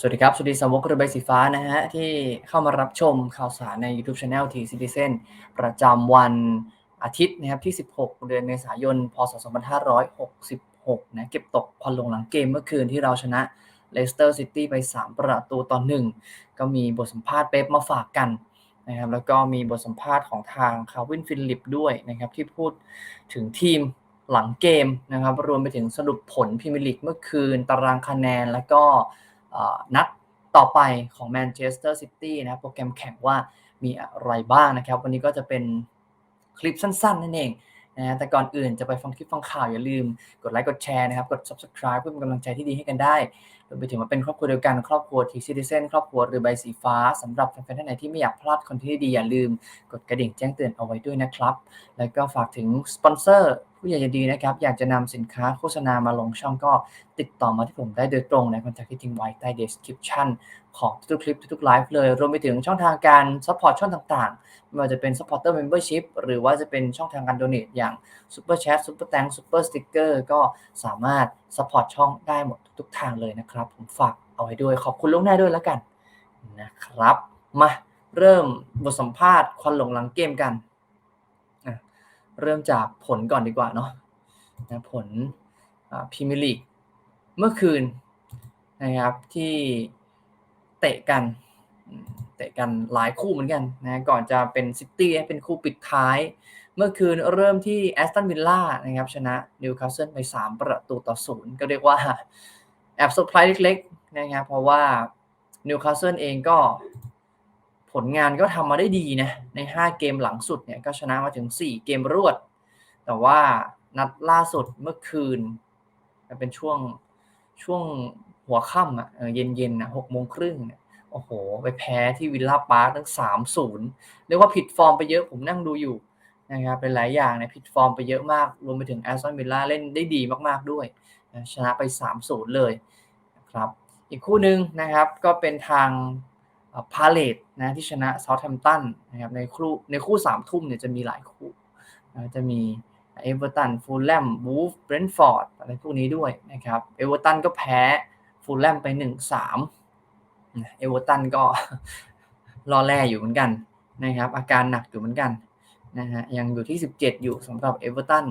สวัสดีครับ สวัสดีสาวกเรือใบสีฟ้านะฮะ ที่เข้ามารับชมข่าวสารใน YouTube Channel T Citizen ประจำวันอาทิตย์นะครับที่ 16 เดือนเมษายน พศ 2566 นะ เก็บตกควันลงหลังเกมเมื่อคืนที่เราชนะเลสเตอร์ซิตี้ไป 3 ประตูต่อหนึ่งก็มีบทสัมภาษณ์เป๊ปมาฝากกันนะครับแล้วก็มีบทสัมภาษณ์ของทางคาวินฟิลิปด้วยนะครับที่พูดถึงทีมหลังเกมนะครับรวมไปถึงสรุปผลพรีเมียร์ลีกเมื่อคืน ตารางคะแนนแล้วก็ นัดต่อไปของแมนเชสเตอร์ซิตี้นะครับโปรแกรมแข่งว่ามีอะไรบ้างนะครับ วันนี้ก็จะเป็นคลิปสั้นๆ นั่นเองนะแต่ก่อนอื่นจะไปฟังคลิปฟังข่าวอย่าลืม กดไลค์กดแชร์นะครับ กด subscribe เพื่อเป็นกำลังใจที่ดีให้กันได้รวมไปถึงมาเป็นครอบครัวเดียวกันครอบครัวทีซิติเซนครอบครัวหรือใบสีฟ้าสำหรับแฟนๆท่านไหนที่ไม่อยากพลาดคอนเทนต์ดีอย่าลืม กดกระดิ่งแจ้งเตือนเอาไว้ด้วยนะครับ แล้วก็ฝากถึงสปอนเซอร์ผู้ใหญ่ดีนะครับ อยากจะนำสินค้าโฆษณามาลงช่องก็ติดต่อมาที่ผมได้โดยตรงในคอนแทคที่ทิ้งไว้ใต้ description ของทุกคลิปทุกไลฟ์เลย รวมไปถึงช่องทางการซัพพอร์ตช่องต่างๆ ไม่ว่าจะเป็น supporter membership หรือว่าจะเป็นช่องทางการ donate อย่าง super chat super thank super sticker ก็สามารถซัพพอร์ตช่องได้หมดทุกทางเลยนะครับ ผมฝากเอาไว้ด้วยขอบคุณล่วงหน้าด้วยแล้วกันนะครับ มาเริ่มบทสัมภาษณ์ควันหลงหลังเกมกัน เริ่มจากผลก่อนดีกว่าเนาะนะผลพรีเมียร์ลีกเมื่อคืนนะครับที่เตะกันเตะกันหลายคู่เหมือนกันนะก่อนจะเป็นซิตี้เป็นคู่ปิดท้าย เมื่อคืนเริ่มที่แอสตันวิลล่านะครับชนะนิวคาสเซิลไป 3 ประตูต่อศูนย์ก็เรียกว่าแอบเซอร์ไพรส์เล็กๆนะครับเพราะว่านิวคาสเซิลเองก็ ลงานก็ทำมาได้ดีนะใน 5 เกมหลังสุดเนี่ยก็ชนะมาถึง 4 เกมรวด แต่ว่านัดล่าสุดเมื่อคืนเป็นช่วงช่วงหัวค่ำอะเย็นๆนะหกโมงครึ่งเนี่ยโอ้โห ไปแพ้ที่วิลล่าพาร์คทั้งสามศูนย์เรียกว่าผิดฟอร์มไปเยอะผมนั่งดูอยู่นะครับเป็นหลายอย่างเนี่ยผิดฟอร์มไปเยอะมาก รวมไปถึงแอสตันวิลล่าเล่นได้ดีมากๆด้วย ชนะไป3ามศูนย์เลยนะครับ อีกคู่หนึ่งนะครับก็เป็นทาง พาเลตนะที่ชนะเซาท์แฮมป์ตันนะครับในคู่ในคู่สามทุ่มเนี่ยจะมีหลายคู่นะจะมีเอเวอร์ตันฟูลแลมบูฟเบรนท์ฟอร์ดอะไรพวกนี้ด้วยนะครับเอเวอร์ตันก็แพ้ฟูลแลมไป1-3เอเวอร์ตันก็รอแร่อยู่เหมือนกันนะครับอาการหนักอยู่เหมือนกันนะฮะยังอยู่ที่ 17 อยู่สำหรับเอเวอร์ตัน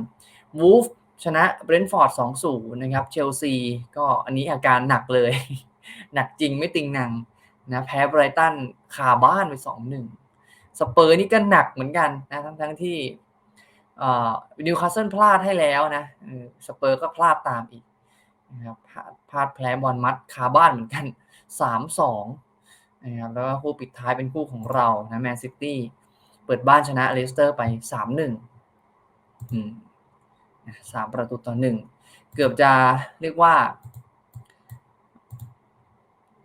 วูฟชนะเบรนท์ฟอร์ด2-0นะครับเชลซีก็อันนี้อาการหนักเลย หนักจริงไม่ติงหนัง นะแพ้ไบรตันคาบ้านไปสองหนึ่งสเปอร์นี่ก็หนักเหมือนกันนะทั้งทั้งที่นิวคาสเซิลพลาดให้แล้วนะสเปอร์ก็พลาดตามอีกนะครับพลาดแพ้บอลมัดคาบ้านเหมือนกันสามสองนะครับแล้วก็คู่ปิดท้ายเป็นคู่ของเรานะแมนซิตี้เปิดบ้านชนะเลสเตอร์ไปสามหนึ่งสามประตูต่อหนึ่งเกือบจะเรียกว่า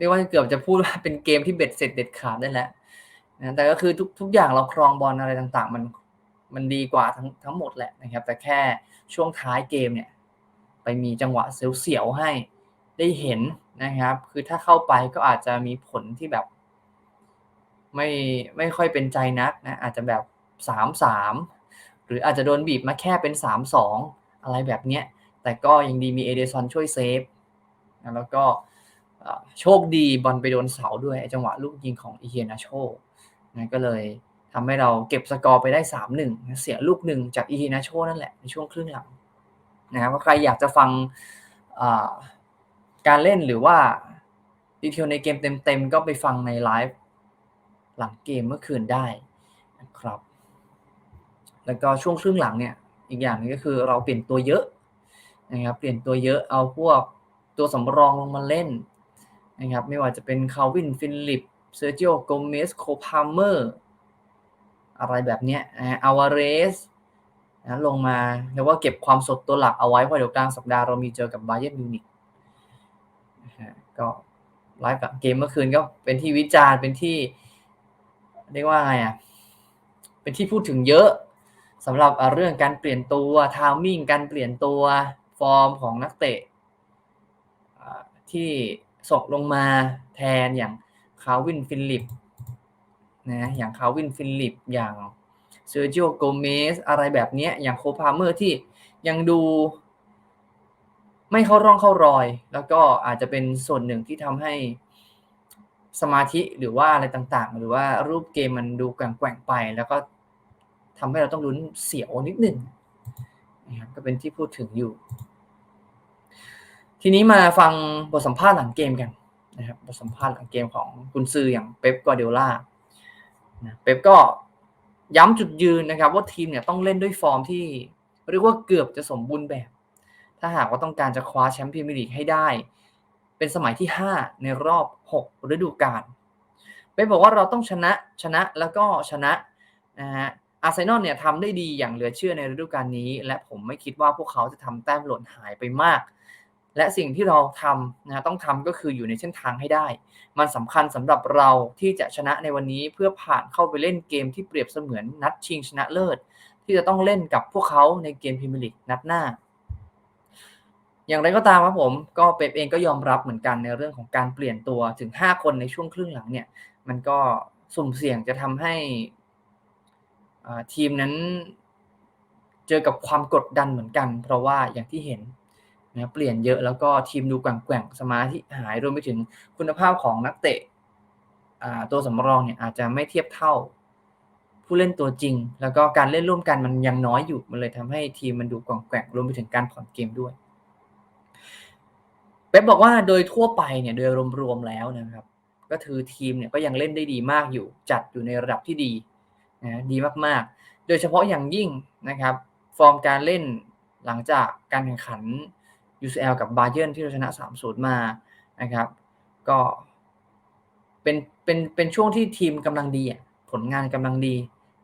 รียกว่าเกือบจะพูดว่าเป็นเกมที่เบ็ดเสร็จเด็ดขาดได้แล้วนะแต่ก็คือทุกทุกอย่างเราครองบอลอะไรต่างๆ มันมันดีกว่าทั้งทั้งหมดแหละนะครับ แต่แค่ช่วงท้ายเกมเนี่ย ไปมีจังหวะเสียวๆให้ได้เห็นนะครับ คือถ้าเข้าไปก็อาจจะมีผลที่แบบ ไม่ไม่ค่อยเป็นใจนักนะอาจจะแบบสามสามหรืออาจจะโดนบีบมาแค่เป็นสามสองอะไรแบบเนี้ย แต่ก็ยังดีมีเอเดซอนช่วยเซฟแล้วก็ โชคดีบอลไปโดนเสาด้วยจังหวะลูกยิงของอีเฮนาโชนะก็เลยทำให้เราเก็บสกอร์ไปได้สามหนึ่งเสียลูกหนึ่งจากอีเฮนาโชนั่นแหละในช่วงครึ่งหลังนะครับว่าใครอยากจะฟังการเล่นหรือว่าดีเทลในเกมเต็มๆ ก็ไปฟังในไลฟ์หลังเกมเมื่อคืนได้นะครับ แล้วก็ช่วงครึ่งหลังเนี่ย อีกอย่างนึงก็คือเราเปลี่ยนตัวเยอะนะครับ เปลี่ยนตัวเยอะเอาพวกตัวสำรองลงมาเล่น นะครับไม่ว่าจะเป็นคาวินฟิลิปเซอร์จิโอโกเมสโคพาเมอร์อะไรแบบเนี้ยอาวาเรสนะลงมาเรียกว่าเก็บความสดตัวหลักเอาไว้เพราะเดี๋ยวกลางสัปดาห์เรามีเจอกับบาเยอร์มิวนิกก็ไลฟ์เกมเมื่อคืนก็เป็นที่วิจารณ์เป็นที่เรียกว่าไงอะเป็นที่พูดถึงเยอะสำหรับเรื่องการเปลี่ยนตัวทามมิ่งการเปลี่ยนตัวฟอร์มของนักเตะที่ ส่งลงมาแทนอย่างคาวินฟิลิปนะอย่างคาวินฟิลิปอย่างเซอร์จิโอโกเมสอะไรแบบนี้อย่างโคพาเมอร์ที่ยังดูไม่เข้าร่องเข้ารอย แล้วก็อาจจะเป็นส่วนหนึ่งที่ทำให้สมาธิหรือว่าอะไรต่างๆ หรือว่ารูปเกมมันดูแกว่งๆไป แล้วก็ทำให้เราต้องลุ้นเสียวนิดหนึ่งนะครับก็เป็นที่พูดถึงอยู่ ทีนี้มาฟังบทสัมภาษณ์หลังเกมกันนะครับบทสัมภาษณ์หลังเกมของกุนซืออย่างเป๊ปกวาเดล่านะเป๊ปก็ย้ำจุดยืนนะครับ ว่าทีมเนี่ยต้องเล่นด้วยฟอร์มที่เรียกว่าเกือบจะสมบูรณ์แบบ ถ้าหากว่าต้องการจะคว้าแชมป์พรีเมียร์ลีกให้ได้ เป็นสมัยที่ 5 ในรอบ 6 ฤดูกาลเป๊ปบอกว่าเราต้องชนะชนะแล้วก็ชนะนะฮะอาร์เซนอลเนี่ยทำได้ดีอย่างเหลือเชื่อในฤดูกาลนี้ และผมไม่คิดว่าพวกเขาจะทำแต้มหล่นหายไปมาก และสิ่งที่เราทำนะต้องทำก็คืออยู่ในเส้นทางให้ได้ มันสำคัญสำหรับเราที่จะชนะในวันนี้เพื่อผ่านเข้าไปเล่นเกมที่เปรียบเสมือนนัดชิงชนะเลิศ ที่จะต้องเล่นกับพวกเขาในเกมพรีเมียร์ลีกนัดหน้า อย่างไรก็ตามครับผมก็เป๊ปเองก็ยอมรับเหมือนกันในเรื่องของการเปลี่ยนตัวถึง 5 คนในช่วงครึ่งหลังเนี่ย มันก็สุ่มเสี่ยงจะทำให้ทีมนั้นเจอกับความกดดันเหมือนกัน เพราะว่าอย่างที่เห็น นะเปลี่ยนเยอะแล้วก็ทีมดูแกว่งๆสมาธิหายรวมไปถึงคุณภาพของนักเตะตัวสำรองเนี่ยอาจจะไม่เทียบเท่า ผู้เล่นตัวจริง แล้วก็การเล่นร่วมกันมันยังน้อยอยู่มันเลยทำให้ทีมมันดูแกว่งๆรวมไปถึงการผ่อนเกมด้วยเป๊ปบอกว่าโดยทั่วไปเนี่ยโดยรวมๆแล้วนะครับ ก็คือทีมเนี่ยก็ยังเล่นได้ดีมากอยู่ จัดอยู่ในระดับที่ดีนะดีมากๆ โดยเฉพาะอย่างยิ่งนะครับ ฟอร์มการเล่นหลังจากการแข่งขัน UCL กับบาเยิร์นที่เราชนะ 3-0 มานะครับ ก็เป็นเป็นเป็นช่วงที่ทีมกำลังดีผลงานกำลังดี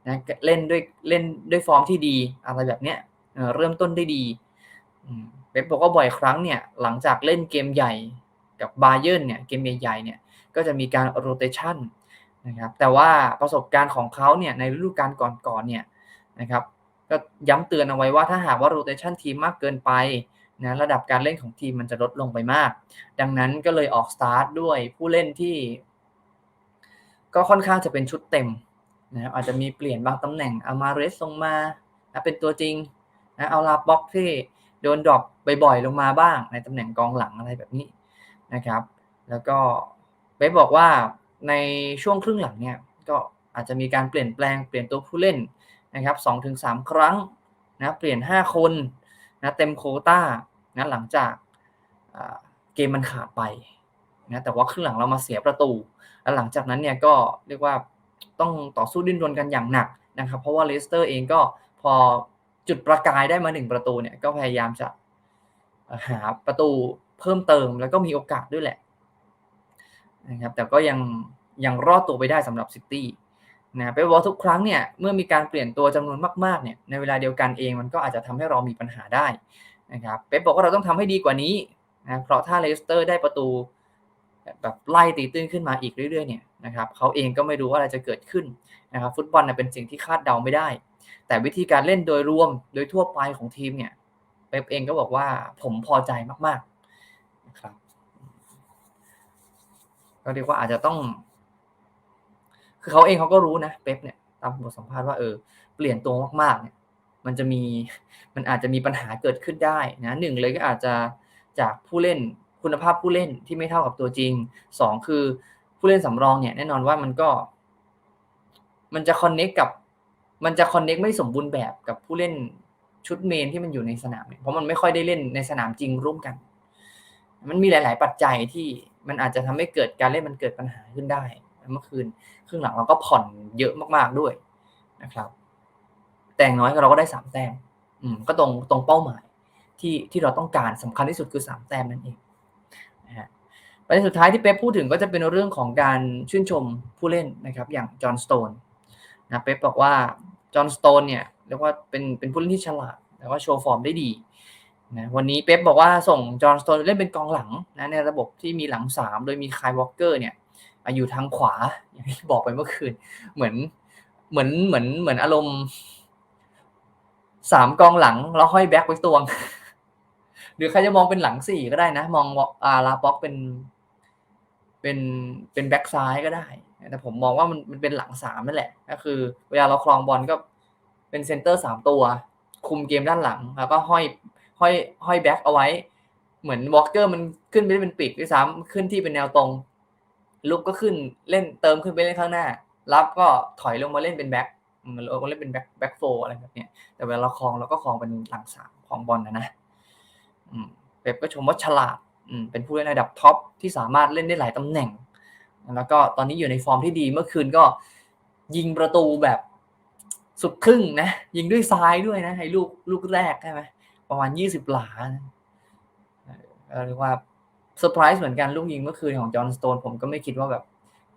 นะเล่นด้วยเล่นด้วยฟอร์มที่ดีอะไรแบบเนี้ยเริ่มต้นได้ดีเป๊ปบอกว่าบ่อยครั้งเนี่ยหลังจากเล่นเกมใหญ่กับบาเยิร์นเนี่ยเกมใหญ่ๆเนี่ยก็จะมีการโรเตชันนะครับแต่ว่าประสบการณ์ของเขาเนี่ยในฤดูกาลก่อนๆเนี่ยนะครับก็ย้ำเตือนเอาไว้ว่าถ้าหากว่าโรเตชันทีมมากเกินไป นะระดับการเล่นของทีมมันจะลดลงไปมาก ดังนั้นก็เลยออกสตาร์ทด้วยผู้เล่นที่ ก็ค่อนข้างจะเป็นชุดเต็มนะครับอาจจะมีเปลี่ยนบางตำแหน่งเอามาเรสลงมานะเป็นตัวจริงนะเอาลาบ็อกที่โดนดรอปบ่อยๆลงมาบ้าง ในตำแหน่งกองหลังอะไรแบบนี้นะครับ แล้วก็เบ๊บอกว่าในช่วงครึ่งหลังเนี่ยก็อาจจะมีการเปลี่ยนแปลงเปลี่ยนตัวผู้เล่นนะครับ2-3ครั้งนะเปลี่ยน5คนนะเต็มโคต้า นะหลังจากเกมมันขาดไปนะแต่ว่าครึ่งหลังเรามาเสียประตู แล้วหลังจากนั้นเนี่ยก็เรียกว่าต้องต่อสู้ดิ้นรนกันอย่างหนักนะครับเพราะว่าเลสเตอร์เองก็พอจุดประกายได้มาหนึ่งประตูเนี่ยก็พยายามจะหาประตูเพิ่มเติมแล้วก็มีโอกาสด้วยแหละนะครับแต่ก็ยังยังรอดตัวไปได้สำหรับซิตี้นะไปบอกทุกครั้งเนี่ยเมื่อมีการเปลี่ยนตัวจำนวนมากๆเนี่ยในเวลาเดียวกันเองมันก็อาจจะทำให้เรามีปัญหาได้ นะครับเป๊ปบอกว่าเราต้องทำให้ดีกว่านี้นะเพราะถ้าเลสเตอร์ได้ประตูแบบไล่ตีตื้นขึ้นมาอีกเรื่อยๆเนี่ยนะครับเขาเองก็ไม่รู้ว่าอะไรจะเกิดขึ้นนะครับฟุตบอลเป็นสิ่งที่คาดเดาไม่ได้ แต่วิธีการเล่นโดยรวมโดยทั่วไปของทีมเนี่ยเป๊ปเองก็บอกว่าผมพอใจมากๆนะครับก็เรียกว่าอาจจะต้อง คือเขาเองเขาก็รู้นะเป๊ปเนี่ยตามบทสัมภาษณ์ว่าเออเปลี่ยนตัวมากๆเนี่ย มันจะมีมันอาจจะมีปัญหาเกิดขึ้นได้นะหนึ่งเลยก็อาจจะจากผู้เล่นคุณภาพผู้เล่นที่ไม่เท่ากับตัวจริงสองคือผู้เล่นสำรองเนี่ยแน่นอนว่ามันก็ มันจะคอนเน็กกับมันจะคอนเน็กไม่สมบูรณ์แบบกับผู้เล่นชุดเมนที่มันอยู่ในสนามเนี่ยเพราะมันไม่ค่อยได้เล่นในสนามจริงร่วมกัน มันมีหลาย ๆ ปัจจัยที่มันอาจจะทำให้เกิดการเล่นมันเกิดปัญหาขึ้นได้ เมื่อคืนครึ่งหลังเราก็ผ่อนเยอะมาก ๆ ด้วยนะครับ แต่งน้อยเราก็ได้สามแต้มอืมก็ตรงตรงเป้าหมายที่ที่เราต้องการสำคัญที่สุดคือสามแต้มนั่นเองนะฮะประเด็นสุดท้ายที่เป๊ปพูดถึงก็จะเป็นเรื่องของการชื่นชมผู้เล่นนะครับ อย่างจอห์นสโตนนะเป๊ปบอกว่าจอห์นสโตนเนี่ยเรียกว่าเป็นเป็นผู้เล่นที่ฉลาดแล้วก็โชว์ฟอร์มได้ดีนะวันนี้เป๊ปบอกว่าส่งจอห์นสโตนเล่นเป็นกองหลังนะในระบบที่มีหลังสามโดยมีคายวอลเกอร์เนี่ยอยู่ทางขวาอย่างที่บอกไปเมื่อคืน เหมือนเหมือนเหมือนเหมือนอารมณ์ สามกองหลังแล้วห้อยแบ็คไว้ตวง หรือใครจะมองเป็นหลังสี่ก็ได้นะ มองอาลาบ็อกเป็น เป็นเป็นแบ็คซ้ายก็ได้ แต่ผมมองว่ามันมันเป็นหลังสามนั่นแหละ ก็คือ เวลาเราคลองบอลก็เป็นเซนเตอร์สามตัว คุมเกมด้านหลัง แล้วก็ห้อยห้อยห้อยแบ็คเอาไว้ เหมือนวอลเกอร์มันขึ้นไปเป็นปีกด้วยซ้ำขึ้นที่เป็นแนวตรงลุกก็ขึ้นเล่นเติมขึ้นไปเล่นข้างหน้า รับก็ถอยลงมาเล่นเป็นแบ็คมัน เราก็เล่นเป็นแบ็คแบ็คโฟอะไรแบบเนี้ยแต่เวลาเราคลองเราก็คลองเป็นหลังสามของบอลนะนะเป๊ปก็ชมว่าฉลาดเป็นผู้เล่นระดับท็อปที่สามารถเล่นได้หลายตำแหน่ง แล้วก็ตอนนี้อยู่ในฟอร์มที่ดีเมื่อคืนก็ยิงประตูแบบสุดครึ่งนะ ยิงด้วยซ้ายด้วยนะให้ลูกลูกแรกใช่ไหมประมาณยี่สิบหลานะเรียกว่าเซอร์ไพรส์เหมือนกันลูกยิงเมื่อคืนของจอห์นสโตนผมก็ไม่คิดว่าแบบ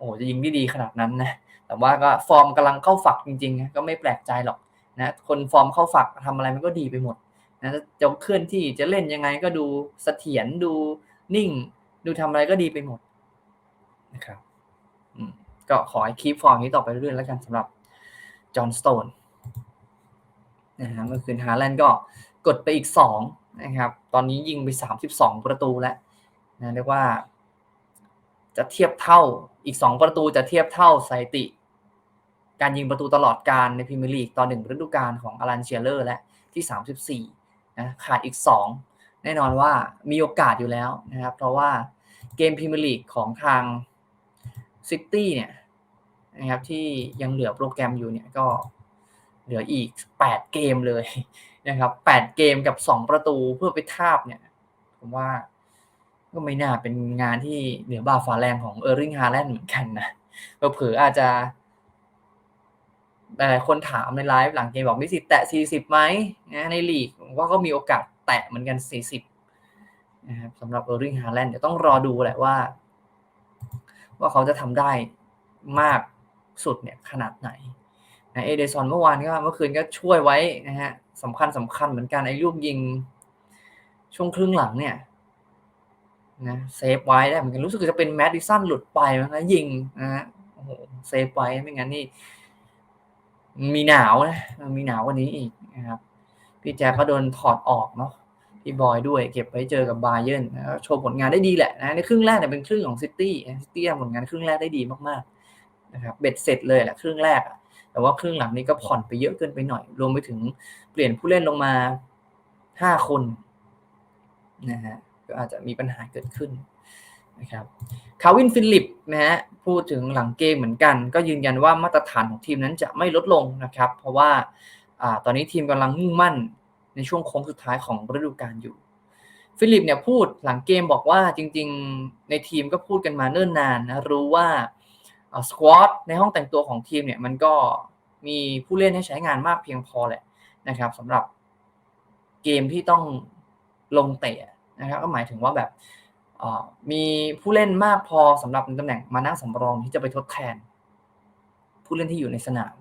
โอ้จะยิงได้ดีขนาดนั้นนะแต่ว่าก็ฟอร์มกำลังเข้าฝักจริงๆก็ไม่แปลกใจหรอกนะคนฟอร์มเข้าฝักทำอะไรมันก็ดีไปหมดนะจะเคลื่อนที่จะเล่นยังไงก็ดูเสถียรดูนิ่ง ดูทำอะไรก็ดีไปหมดนะครับก็ขอให้คีฟฟอร์มนี้ต่อไปเรื่อยๆแล้วกันสำหรับจอห์นสโตนนะฮะเมื่อคืนฮาแลนด์ก็กดไปอีกสองนะครับ ตอนนี้ยิงไปสามสิบสองประตูแล้วนะเรียกว่า จะเทียบเท่าอีกสองประตูจะเทียบเท่าสถิติ การยิงประตูตลอดการในพรีเมียร์ลีกตอนหนึ่งฤดูกาลของอลันเชียเลอร์และที่สามสิบสี่นะขาดอีกสองแน่นอนว่ามีโอกาสอยู่แล้วนะครับเพราะว่าเกมพรีเมียร์ลีกของทางซิตี้เนี่ยนะครับที่ยังเหลือโปรแกรมอยู่เนี่ยก็เหลืออีก 8 เกมเลยนะครับ8เกมกับ 2 ประตูเพื่อไปทาบเนี่ยผมว่า ก็ไม่น่าเป็นงานที่เหนือบาฟาแรงของเออร์ริงฮาแลนด์เหมือนกันนะเผื่ออาจจะหลายคนถามในไลฟ์หลังเกมบอกมีสิทธิ์แตะ 40 ไหมนะในลีกว่าก็มีโอกาสแตะเหมือนกัน 40 นะครับสำหรับเออร์ริงฮาแลนด์เดี๋ยวต้องรอดูแหละว่า ว่าเขาจะทำได้มากสุดเนี่ยขนาดไหนนะเอเดซอนเมื่อวานก็เมื่อคืนก็ช่วยไว้นะฮะสำคัญสำคัญเหมือนกันไอ้ลูกยิงช่วงครึ่งหลังเนี่ย นะเซฟไว้ได้เหมือนกันรู้สึกจะเป็นแมดดิสันหลุดไปนะยิงนะฮะโอ้โหเซฟไว้ไม่งั้นนี่มีหนาวนะมีหนาวกว่านี้อีกนะครับ พี่แจ๊คก็โดนถอดออกเนาะพี่บอยด้วย เก็บไว้เจอกับบาเยนนะโชว์ผลงานได้ดีแหละนะในครึ่งแรกเนี่ยเป็นครึ่งของซิตี้ซิตี้ทำผลงานครึ่งแรกได้ดีมากๆนะครับเบ็ดเสร็จเลยแหละครึ่งแรก แต่ว่าครึ่งหลังนี้ก็ผ่อนไปเยอะเกินไปหน่อย รวมไปถึงเปลี่ยนผู้เล่นลงมาห้าคนนะฮะ ก็อาจจะมีปัญหาเกิดขึ้นนะครับคาวินฟิลิปนะฮะพูดถึงหลังเกมเหมือนกัน ก็ยืนยันว่ามาตรฐานของทีมนั้นจะไม่ลดลงนะครับ เพราะว่าอตอนนี้ทีมกำลังมุ่งมั่นในช่วงโค้งสุดท้ายของฤดูกาลอยู่ ฟิลิปเนี่ยพูดหลังเกมบอกว่าจริงๆในทีมก็พูดกันมาเนิ่นนานนะรู้ว่าสควอตในห้องแต่งตัวของทีมเนี่ยมันก็มีผู้เล่นให้ใช้งานมากเพียงพอแหละนะครับสำหรับเกมที่ต้องลงเตะ นะครับก็หมายถึงว่าแบบมีผู้เล่นมากพอสำหรับตำแหน่งมานั่งสำรองที่จะไปทดแทน ผู้เล่นที่อยู่ในสนาม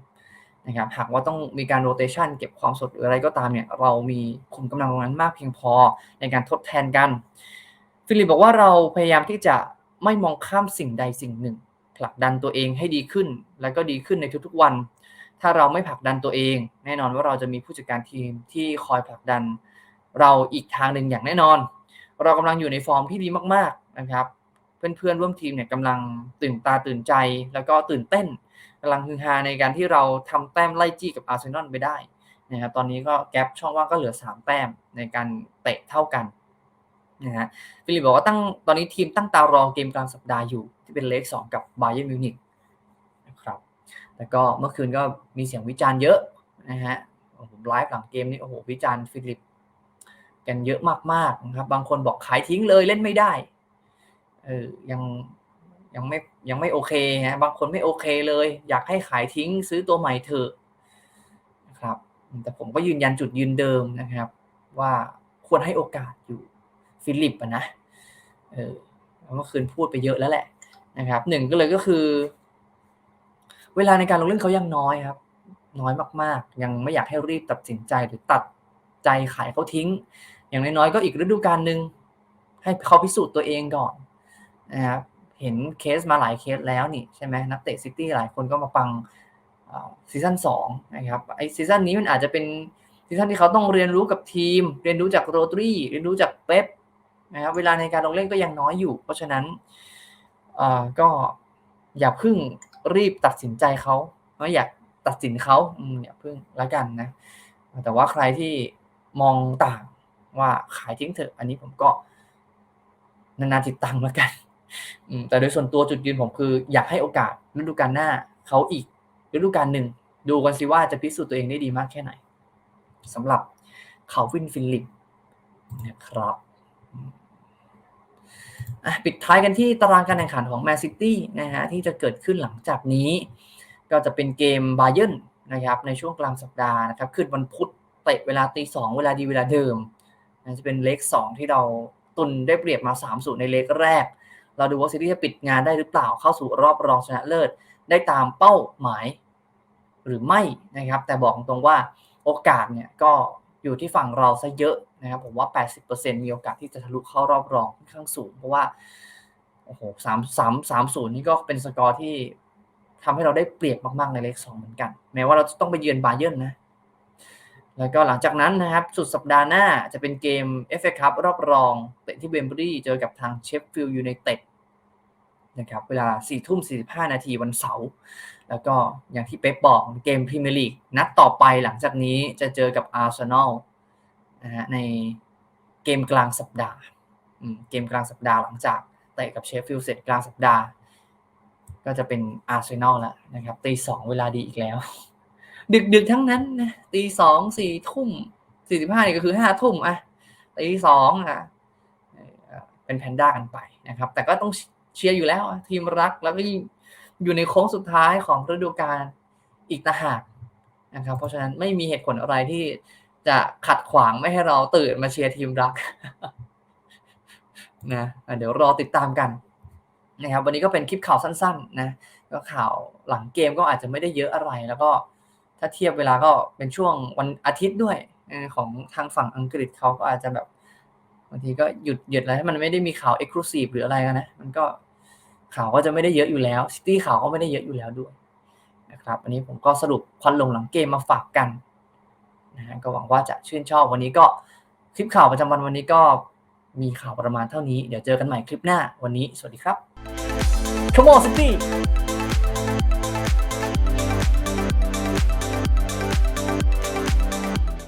นะครับหากว่าต้องมีการโรเตชันเก็บความสดหรืออะไรก็ตามเนี่ยเรามีคุมกำลังตรงนั้นมากเพียงพอในการทดแทนกัน ฟิลิปบอกว่าเราพยายามที่จะไม่มองข้ามสิ่งใดสิ่งหนึ่ง ผลักดันตัวเองให้ดีขึ้น แล้วก็ดีขึ้นในทุกๆวัน ถ้าเราไม่ผลักดันตัวเอง แน่นอนว่าเราจะมีผู้จัดการทีมที่คอยผลักดัน เราอีกทางหนึ่งอย่างแน่นอน เรากำลังอยู่ในฟอร์มที่ดีมาก ๆนะครับ เพื่อนๆร่วมทีมเนี่ยกำลังตื่นตาตื่นใจ แล้วก็ตื่นเต้นกำลังฮือฮาในการที่เราทำแต้มไล่จี้กับอาร์เซนอลไปได้นะครับตอนนี้ก็แกลบช่องว่างก็เหลือ 3 แต้มในการเตะเท่ากันนะฮะฟิลิปบอกว่าตั้งตอนนี้ทีมตั้งตารอเกมกลางสัปดาห์อยู่ ที่เป็นเลขสองกับบาเยอร์มิวนิกนะครับแล้วก็เมื่อคืนก็มีเสียงวิจารณ์เยอะนะฮะผมไลฟ์หลังเกมนี้โอ้โหวิจารณ์ฟิลิป กันเยอะมากๆนะครับ บางคนบอกขายทิ้งเลยเล่นไม่ได้เออยังยังไม่ยังไม่โอเคฮะบางคนไม่โอเคเลย อยากให้ขายทิ้งซื้อตัวใหม่เถอะนะครับ แต่ผมก็ยืนยันจุดยืนเดิมนะครับ ว่าควรให้โอกาสอยู่ฟิลิปอะนะเออเมื่อคืนพูดไปเยอะแล้วแหละนะครับหนึ่งก็เลยก็คือ เวลาในการลงเล่นเขายังน้อยครับ น้อยมากๆ ยังไม่อยากให้รีบตัดสินใจหรือตัด ใจขายเขาทิ้ง อย่างน้อยๆก็อีกฤดูกาลหนึ่งให้เขาพิสูจน์ตัวเองก่อนนะครับเห็นเคสมาหลายเคสแล้วนี่ใช่ไหมนักเตะซิตี้หลายคนก็มาฟังซีซั่นสองนะครับไอซีซั่นนี้มันอาจจะเป็นซีซั่นที่เขาต้องเรียนรู้กับทีม เรียนรู้จากโรตรีเรียนรู้จากเป๊ปนะครับเวลาในการลงเล่นก็ยังน้อยอยู่ เพราะฉะนั้นก็อย่าพึ่งรีบตัดสินใจเขาไม่อยากตัดสินเขาอย่าพึ่งละกันนะแต่ว่าใครที่ มองต่างว่าขายทิ้งเถอะ อันนี้ผมก็นานาจิตตังแล้วกันแต่โดยส่วนตัวจุดยืนผมคือ อยากให้โอกาสฤดูกาลหน้าเขาอีกฤดูกาลหนึ่ง ดูกันสิว่าจะพิสูจน์ตัวเองได้ดีมากแค่ไหนสำหรับเขาวินฟิลิปนะครับปิดท้ายกันที่ตารางการแข่งขันของแมนซิตี้นะฮะที่จะเกิดขึ้นหลังจากนี้ ก็จะเป็นเกมบาเยิร์นนะครับในช่วงกลางสัปดาห์นะครับขึ้นวันพุธ เตะเวลาตีสองเวลาดีเวลาเดิมนะจะเป็นเลขสองที่เราตุนได้เปรียบมา3ามสูในเลขแรก เราดูว่าซิตี้จะปิดงานได้หรือเปล่าเข้าสู่รอบรองชนะเลิศได้ตามเป้าหมายหรือไม่นะครับ แต่บอกตรงว่าโอกาสเนี่ยก็อยู่ที่ฝั่งเราซะเยอะนะครับ ผมว่า 80%มีโอกาสที่จะทะลุเข้ารอบรองค่อนข้างสูงเพราะว่าโอ้โหสามสามสามศูนย์นี่ก็เป็นสกอร์ที่ทำให้เราได้เปรียบมากๆในเลขสองเหมือนกัน แม้ว่าเราจะต้องไปเยือนบาเยิร์นนะ แล้วก็หลังจากนั้นนะครับสุดสัปดาห์หน้าจะเป็นเกม FA Cup รอบรองเตะที่เบมบรีเจอกับทางเชฟฟิลด์ยูไนเต็ดนะครับเวลา4ทุ่ม45 นาทีวันเสาร์แล้วก็อย่างที่เป๊ปบอกเกมพรีเมียร์ลีกนัดต่อไปหลังจากนี้จะเจอกับอาร์เซนอลนะฮะในเกมกลางสัปดาห์เกมกลางสัปดาห์หลังจากเตะกับเชฟฟิลด์เสร็จกลางสัปดาห์ ก็จะเป็นอาร์เซนอลแล้วนะครับตีสองเวลาดีอีกแล้ว ดึกดึกๆทั้งนั้นนะตีสองสี่ทุ่มสี่สิบห้านี่ก็คือห้าทุ่มอะตีสองอะเป็นแพนด้ากันไปนะครับ แต่ก็ต้องเชียร์อยู่แล้วทีมรักแล้วก็อยู่ในโค้งสุดท้ายของฤดูกาลอีกต่างหากนะครับ เพราะฉะนั้นไม่มีเหตุผลอะไรที่จะขัดขวางไม่ให้เราตื่นมาเชียร์ทีมรักนะเดี๋ยวรอติดตามกันนะครับ วันนี้ก็เป็นคลิปข่าวสั้น ๆ นะก็ข่าวหลังเกมก็อาจจะไม่ได้เยอะอะไรแล้วก็ ถ้าเทียบเวลาก็เป็นช่วงวันอาทิตย์ด้วยของทางฝั่งอังกฤษเขาก็อาจจะแบบบางทีก็หยุดหยุดอะไรให้มันไม่ได้มีข่าวเอ็กซ์คลูซีฟหรืออะไรกันนะ มันก็ข่าวก็จะไม่ได้เยอะอยู่แล้วซิตี้ข่าวก็ไม่ได้เยอะอยู่แล้วด้วยนะครับวันนี้ผมก็สรุปควันลงหลังเกมมาฝากกันนะฮะก็หวังว่าจะชื่นชอบวันนี้ก็คลิปข่าวประจำวันวันนี้ก็มีข่าวประมาณเท่านี้ เดี๋ยวเจอกันใหม่คลิปหน้าวันนี้ สวัสดีครับ Come on City